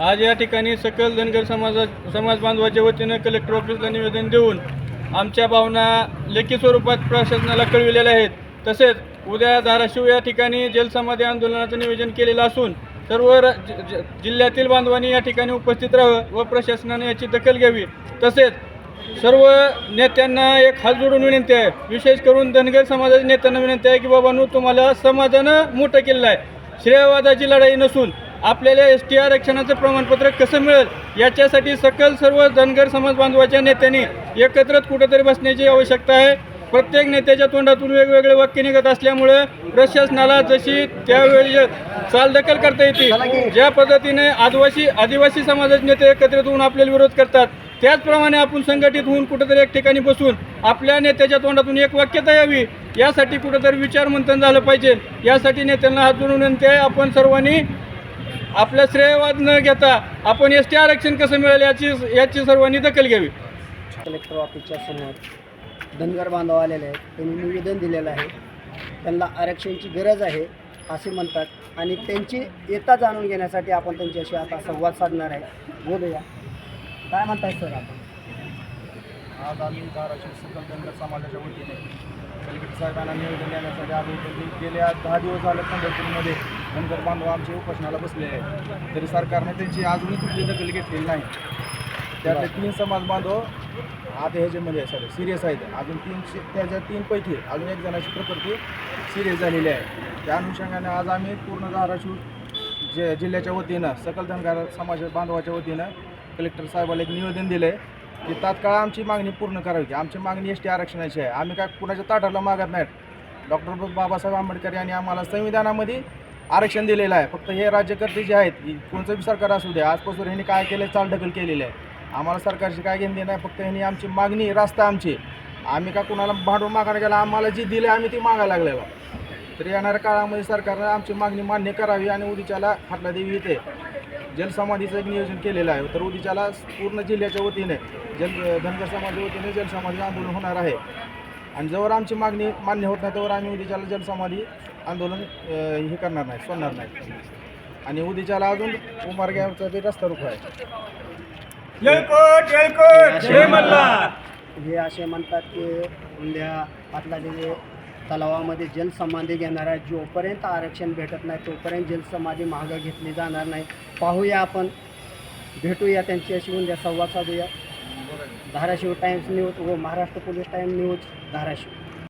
आज या ठिकाणी सकल धनगर समाजा समाज बांधवाच्या वतीनं कलेक्टर ऑफिसला निवेदन देऊन आमच्या भावना लेखी स्वरूपात प्रशासनाला कळविलेल्या आहेत. तसेच उद्या धाराशिव या ठिकाणी जलसमाधी आंदोलनाचं नियोजन केलेलं असून सर्व जिल्ह्यातील बांधवांनी या ठिकाणी उपस्थित राहावं व प्रशासनाने याची दखल घ्यावी. तसेच सर्व नेत्यांना एक हात जोडून विनंती आहे. विशेष करून धनगर समाजाच्या नेत्यांना विनंती आहे की बाबांनो तुम्हाला समाजानं मोठं केलेलं आहे. श्रेयवादाची लढाई नसून आपल्याला एस टी आरक्षणाचं प्रमाणपत्र कसं मिळेल? याच्यासाठी सकल सर्व धनगर समाज बांधवाच्या नेत्यांनी एकत्रित कुठेतरी बसण्याची आवश्यकता आहे. प्रत्येक नेत्याच्या तोंडातून वेगवेगळे वाक्य निघत असल्यामुळे प्रशासनाला जशी त्यावेळी चालदखल करता येते ज्या पद्धतीने आदिवासी आदिवासी समाजाचे नेते एकत्रित होऊन आपल्याला विरोध करतात त्याचप्रमाणे आपण संघटित होऊन कुठेतरी एक ठिकाणी बसून आपल्या नेत्याच्या तोंडातून एक वाक्यता यावी यासाठी कुठेतरी विचार मंथन झालं पाहिजे. यासाठी नेत्यांना हात जोडून विनंती आहे आपण सर्वांनी आपला श्रेयवाद न घेता आपण एस टी आरक्षण कसं मिळेल याची याची सर्वांनी दखल घ्यावी. कलेक्टर ऑफिसच्या समोर धनगर बांधव आलेले आहेत. त्यांनी निवेदन दिलेलं आहे. त्यांना आरक्षणाची गरज आहे असे म्हणतात आणि त्यांची येता जाणून घेण्यासाठी आपण त्यांच्याशी आता संवाद साधणार आहे. बोलूया. काय म्हणताय सर आपण? आज आम्ही धाराशिव सकल धनगर समाजाच्या वतीने कलेक्टर साहेबांना निवेदन देण्यासाठी आलो गेल्या दहा दिवस झाले पंढरपूरमध्ये. धनगर बांधव आमचे उपोषणाला बसले आहेत. तरी सरकारने त्यांची अजूनही कुठली दखल घेतलेली नाही. त्यातले तीन समाज बांधव आता ह्याच्यामध्ये सॉरी सिरियस आहेत. अजून तीन त्याच्या तीनपैकी अजून एक जणाची प्रकृती सिरियस झालेली आहे. त्या अनुषंगाने आज आम्ही पूर्ण धाराशिव जे जिल्ह्याच्या वतीनं सकल धनगर समाज बांधवाच्या वतीनं कलेक्टर साहेबाला एक निवेदन दिलं आहे की तात्काळ आमची मागणी पूर्ण करावी. आमची मागणी एस टी आरक्षणाची आहे. आम्ही काय कुणाच्या ताटाला मागत नाहीत. डॉक्टर बाबासाहेब आंबेडकर यांनी आम्हाला संविधानामध्ये आरक्षण दिलेलं आहे. फक्त हे राज्यकर्ते जे आहेत कोणचं बी सरकार असू द्या आजपासून ह्यांनी काय केलं आहे चालढकल केलेलं आहे. आम्हाला सरकारची काय घेणं देणं आहे फक्त ह्यांनी आमची मागणी रास्ता आमची. आम्ही का कुणाला भांडून मागायला गेला? आम्हाला जी दिले आम्ही ती मागायला लागलेलो. तर येणाऱ्या काळामध्ये सरकारनं आमची मागणी मान्य करावी आणि उदिच्याला हातला देवी येते जलसमाधीचं एक नियोजन केलेलं आहे. तर उदिच्याला पूर्ण जिल्ह्याच्या वतीने जल धनगर समाजाच्या वतीने जलसमाधी आंदोलन होणार आहे. आणि जवळ आमची मागणी मान्य होत नाही त्यावर आम्ही उद्याच्याला जलसमाधी आंदोलन अं, हे करणार नाही सोडणार नाही. आणि उद्याच्याला अजून उमारग्याचा बी रस्ता रोको आहे. हे असे म्हणतात की उद्या पाटला देवी तलावामध्ये जलसमाधी घेणार आहे जोपर्यंत आरक्षण भेटत नाही तोपर्यंत जलसमाधी मागं घेतली जाणार नाही. पाहूया आपण. भेटूया त्यांच्याशी उद्या संवाद साधूया. धाराशिव टाइम्स न्यूज व Maharashtra police time news Dharashiv.